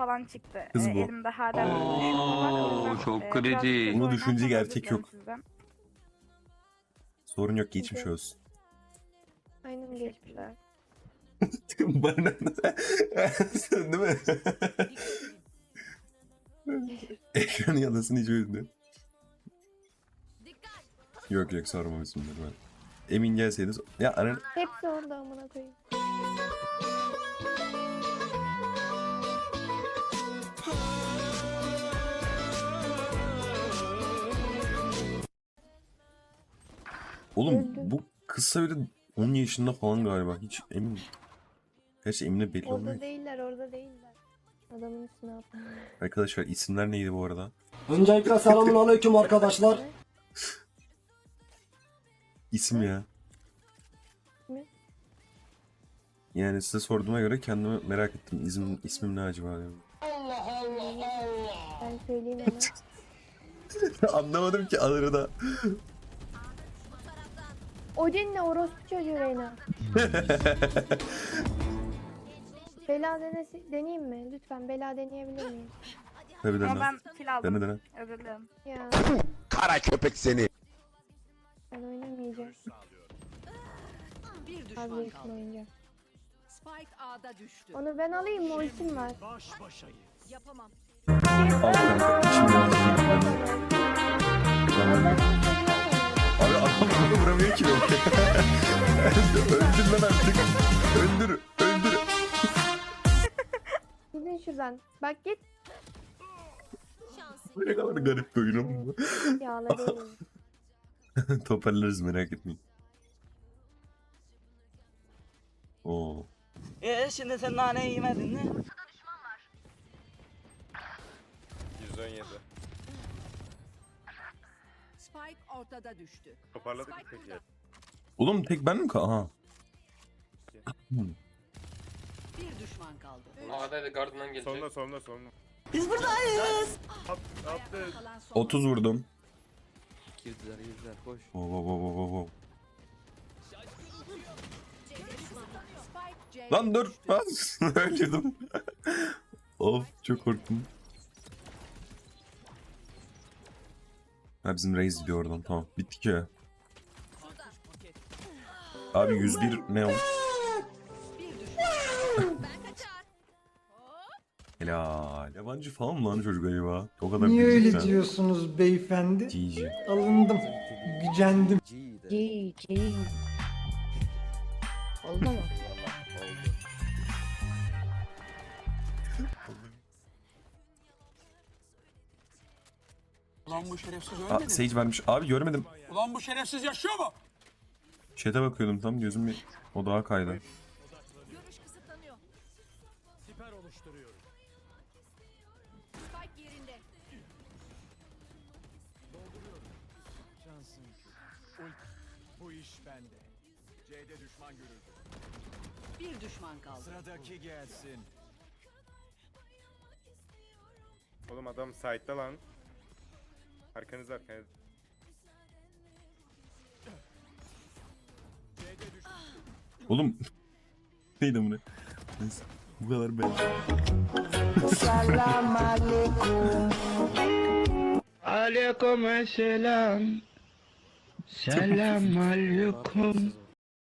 falan çıktı. Kız Ee, bu. elimde hala var. O yüzden, çok e, biraz Bunu düşünce gerçek yok. sizden. Sorun yok geçmiş olsun. Aynen geçmişler. Bana Sen değil mi? Ekranın yanasını hiç öldü. Yok yok sorma isimleri ben. Emin gelseydiniz. Ya aran... Hepsi orada amına koyayım. Oğlum Öldü. bu kısa bile 10 yaşında falan galiba. Hiç emin. Gerçi Emine belli olmuyor. Orada değiller, orada değiller. Adamın üstüne atla. Arkadaşlar isimler neydi bu arada? Öncelikle selamun aleyküm arkadaşlar. İsim ya. Mi? Yani size sorduğuma göre kendimi merak ettim. İsmim, ismim ne acaba? diyorum. Ben söyleyeyim ona. Anlamadım ki alırı da. Odin ne orospu çocuğu Reyna. bela denesi, deneyeyim mi? Lütfen bela deneyebilir miyim? Tabii Ama dene. ben kill aldım. Dene dene. Özür dilerim. Ya Kara köpek seni. ben oynamayacağım. Bir düşman Vazgeçtim kaldı. oynayacağım. Spike A'da düştü. Onu ben alayım mı? Ultim var. Yapamam. Al kanka. Öldür lan artık. Öldür. Öldür. Gidin şuradan. Bak git. Ne kadar garip bir oyunum bu. Yağla değilim. Toparlarız merak etmeyin. Oo. Ee şimdi sen naneyi yemedin mi? 117. Spike ortada düştü. Toparladık mı Spike peki? burada. Oğlum tek ben mi kal? Aha. Bir düşman kaldı. A'da da Garden'dan gelecek. Soluna soluna soluna. Biz buradayız. At, attı. Kalan son 30 vurdum. Girdiler girdiler koş. Wow, wow, wow, wow, wow. Spike C'ye Lan dur. Bas. Öldürdüm. of çok korktum. Ha bizim Reis gidiyor oradan tamam. Bitti ki. Abi 101 ne o? Helal. Yabancı falan mı lan çocuk acaba? O kadar Niye öyle diyorsunuz beyefendi? GG. Alındım. Gücendim. Geyik. Oldu mu? Ulan bu şerefsiz Aa, ölmedi. Sage vermiş. Abi görmedim. Ulan bu şerefsiz yaşıyor mu? Chat'e bakıyordum tam gözüm bir odağa kaydı. Görüş kısıtlanıyor. Siper oluşturuyorum. Spike yerinde. Cansın. Ult. Bu iş bende. C'de düşman görüldü. Bir düşman kaldı. Sıradaki gelsin. Oğlum adam site'da lan. Arkanız arkanız. Oğlum. Neydi amına? Neyse. Bu kadar ben. Aleyküm selam. Selam aleyküm.